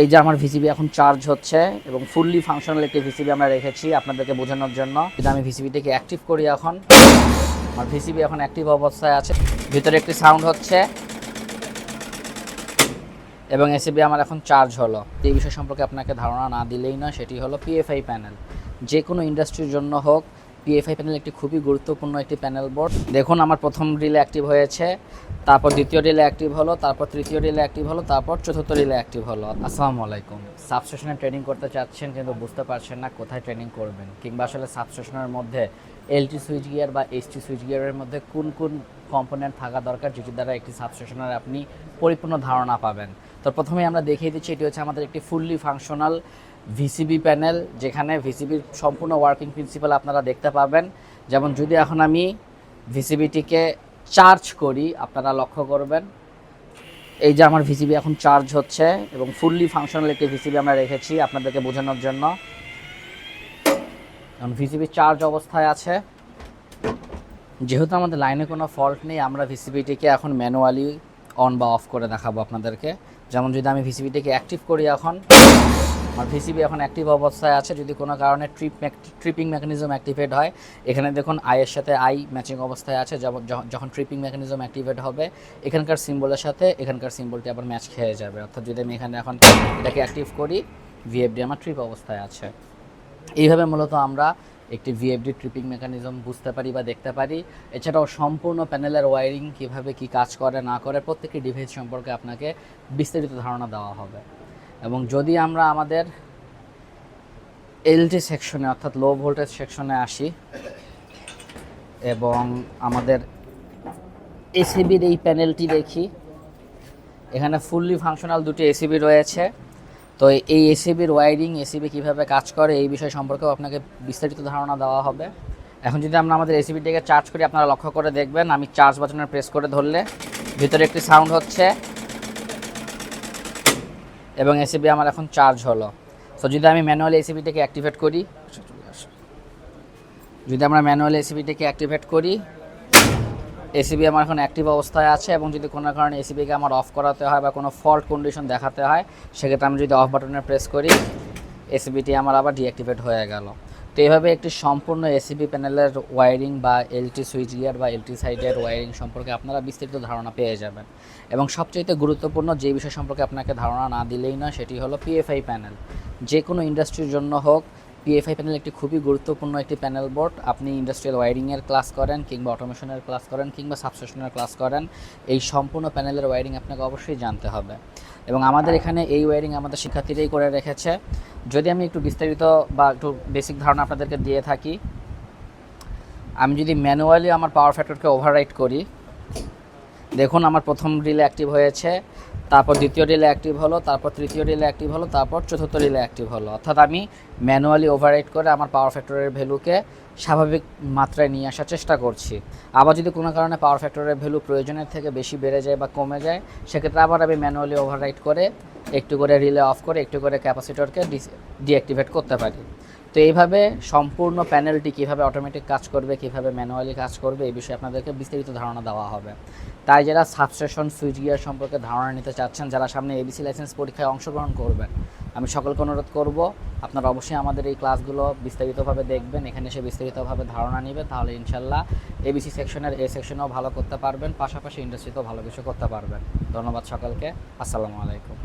এই যে আমার ভিসিবি এখন চার্জ হচ্ছে এবং ফুললি ফাংশনাল একটি ভিসিবি আমরা রেখেছি আপনাদেরকে বোঝানোর জন্য। যদি আমি ভিসিবিটাকে অ্যাক্টিভ করি এখন। আমার ভিসিবি এখন অ্যাক্টিভ অবস্থায় আছে। ভিতরে একটি সাউন্ড হচ্ছে। এবং এসিবি আমার এখন চার্জ হলো। এই বিষয় সম্পর্কে আপনাকে ধারণা না দিলেই না সেটি হলো পিএফআই প্যানেল যে কোনো ইন্ডাস্ট্রির জন্য হোক পিএফআই প্যানেল একটি খুবই গুরুত্বপূর্ণ একটি প্যানেল বোর্ড দেখুন, আমার প্রথম রিলে অ্যাক্টিভ হয়েছে, তারপর দ্বিতীয় রিলে অ্যাক্টিভ হলো, তারপর তৃতীয় রিলে অ্যাক্টিভ হলো, তারপর চতুর্থ রিলে অ্যাক্টিভ হলো। আসসালামু আলাইকুম। সাবস্টেশনে ট্রেনিং করতে চাচ্ছেন কিন্তু বুঝতে পারছেন না কোথায় ট্রেনিং করবেন, কিংবা আসলে সাবস্টেশনের মধ্যে এলটি সুইচ গিয়ার বা এইচটি সুইচ গিয়ারের মধ্যে কোন কোন কম্পোনেন্ট থাকা দরকার যেটির দ্বারা একটি সাবস্টেশনের আপনি পরিপূর্ণ ধারণা পাবেন। তো প্রথমে আমরা দেখিয়ে দিচ্ছি, এটি হচ্ছে আমাদের একটি ফুললি ফাংশনাল ভিসিবি প্যানেল যেখানে ভিসিবির সম্পূর্ণ ওয়ার্কিং প্রিন্সিপাল আপনারা দেখতে পাবেন। যেমন যদি এখন আমি ভিসিবিটিকে চার্জ করি, আপনারা লক্ষ্য করবেন, এই যে আমার ভিসিবি এখন চার্জ হচ্ছে এবং ফুললি ফাংশনাল একটি ভিসিবি আমরা রেখেছি আপনাদেরকে বোঝানোর জন্য। এখন ভিসিবি চার্জ অবস্থায় আছে। যেহেতু আমাদের লাইনে কোনো ফল্ট নেই, আমরা ভিসিবিটিকে এখন ম্যানুয়ালি অন বা অফ করে দেখাবো আপনাদেরকে। যেমন যদি আমি ভিসিবিটিকে অ্যাক্টিভ করি এখন আমার ভিসিবি এখন অ্যাক্টিভ অবস্থায় আছে, যদি কোনো কারণে ট্রিপ ট্রিপিং মেকানিজম অ্যাক্টিভেট হয়, এখানে দেখুন আইয়ের সাথে আই ম্যাচিং অবস্থায় আছে যখন ট্রিপিং মেকানিজম অ্যাক্টিভেট হবে, এখানকার সিম্বলের সাথে এখানকার সিম্বলটি আবার ম্যাচ খেয়ে যাবে। অর্থাৎ যদি আমি এখানে এখন এটাকে অ্যাক্টিভ করি ভিএফডি আমার ট্রিপ অবস্থায় আছে। এইভাবে মূলত আমরা একটি ভিএফডি ট্রিপিং মেকানিজম বুঝতে পারি বা দেখতে পারি। এছাড়াও সম্পূর্ণ প্যানেলের ওয়ারিং কীভাবে কি কাজ করে, না করে, প্রত্যেকটি ডিভাইস সম্পর্কে আপনাকে বিস্তারিত ধারণা দেওয়া হবে। এবং যদি আমরা আমাদের এলটি সেকশনে অর্থাৎ লো ভোল্টেজ সেকশনে আসি, এবং আমাদের এসিবির এই প্যানেলটি দেখি, এখানে ফুললি ফাংশনাল দুটি এসিবি রয়েছে। তো এই এসিবির ওয়ারিং এসিবি কীভাবে কাজ করে, এই বিষয় সম্পর্কেও আপনাকে বিস্তারিত ধারণা দেওয়া হবে। এখন যদি আমরা আমাদের এসিবিটিকে চার্জ করি, আপনারা লক্ষ্য করে দেখবেন, আমি চার্জ বাটনের প্রেস করে ধরলে, ভিতরে একটি সাউন্ড হচ্ছে। এবং এসিবি আমার এখন চার্জ হলো। সো যদি আমি ম্যানুয়ালি এসিবিটাকে অ্যাক্টিভেট করি, যদি আমরা ম্যানুয়ালি এসিবিটাকে অ্যাক্টিভেট করি এসিবি আমার এখন অ্যাক্টিভ অবস্থায় আছে এবং যদি কোনো কারণে এসিবিকে আমার অফ করাতে হয় বা কোনো ফল্ট কন্ডিশন দেখাতে হয়, সেক্ষেত্রে আমি যদি অফ বাটনে প্রেস করি এসিবিটি আমার আবার ডিঅ্যাক্টিভেট হয়ে গেল। তো এভাবে একটি সম্পূর্ণ এসিবি প্যানেলের ওয়ারিং বা এলটি সুইচ গিয়ার বা এলটি সাইডের ওয়ারিং সম্পর্কে আপনারা বিস্তারিত ধারণা পেয়ে যাবেন। এবং সবচেয়ে গুরুত্বপূর্ণ যে বিষয় সম্পর্কে আপনাকে ধারণা না দিলেই না সেটি হলো পিএফআই প্যানেল যে কোনো ইন্ডাস্ট্রির জন্য হোক পিএফআই প্যানেল একটি খুবই গুরুত্বপূর্ণ একটি প্যানেল বোর্ড আপনি ইন্ডাস্ট্রিয়াল ওয়ারিংয়ের ক্লাস করেন কিংবা অটোমেশনের ক্লাস করেন কিংবা সাবস্টেশনের ক্লাস করেন, এই সম্পূর্ণ প্যানেলের ওয়ারিং আপনাকে অবশ্যই জানতে হবে। এবং আমাদের এখানে এই ওয়ারিং আমাদের শিক্ষার্থীরাই করে রেখেছে। যদি আমি একটু বিস্তারিত বা একটু বেসিক ধারণা আপনাদেরকে দিয়ে থাকি, আমি যদি ম্যানুয়ালি আমার পাওয়ার ফ্যাক্টরকে ওভাররাইট করি, দেখুন আমার প্রথম রিলে অ্যাক্টিভ হয়েছে। তারপর দ্বিতীয় রিলে অ্যাক্টিভ হলো, তারপর তৃতীয় রিলে অ্যাক্টিভ হলো, তারপর চতুর্থ রিলে অ্যাক্টিভ হলো। অর্থাৎ আমি ম্যানুয়ালি ওভাররাইট করে আমার পাওয়ার ফ্যাক্টরের ভ্যালুকে স্বাভাবিক মাত্রায় নিয়ে আসার চেষ্টা করছি। আবার যদি কোনো কারণে পাওয়ার ফ্যাক্টরের ভ্যালু প্রয়োজনের থেকে বেশি বেড়ে যায় বা কমে যায়, সেক্ষেত্রে আবার আমি ম্যানুয়ালি ওভাররাইট করে একটু করে রিলে অফ করে একটু করে ক্যাপাসিটরকে ডিঅ্যাক্টিভেট করতে পারি। তো এইভাবে সম্পূর্ণ প্যানেলটি কীভাবে অটোমেটিক কাজ করবে, কীভাবে ম্যানুয়ালি কাজ করবে, এই বিষয়ে আপনাদেরকে বিস্তারিত ধারণা দেওয়া হবে। তাই যারা সাবস্টেশন সুইচ গিয়ার সম্পর্কে ধারণা নিতে চাচ্ছেন, যারা সামনে এবিসি লাইসেন্স পরীক্ষায় অংশগ্রহণ করবেন, আমি সকলকে অনুরোধ করব, আপনারা অবশ্যই আমাদের এই ক্লাসগুলো বিস্তারিতভাবে দেখবেন, এখানে এসে বিস্তারিতভাবে ধারণা নেবেন, তাহলে ইনশাল্লাহ এবিসি সেকশনের এ সেকশনেও ভালো করতে পারবেন, পাশাপাশি ইন্ডাস্ট্রিতেও ভালো কিছু করতে পারবেন। ধন্যবাদ সকলকে, আসসালামু আলাইকুম।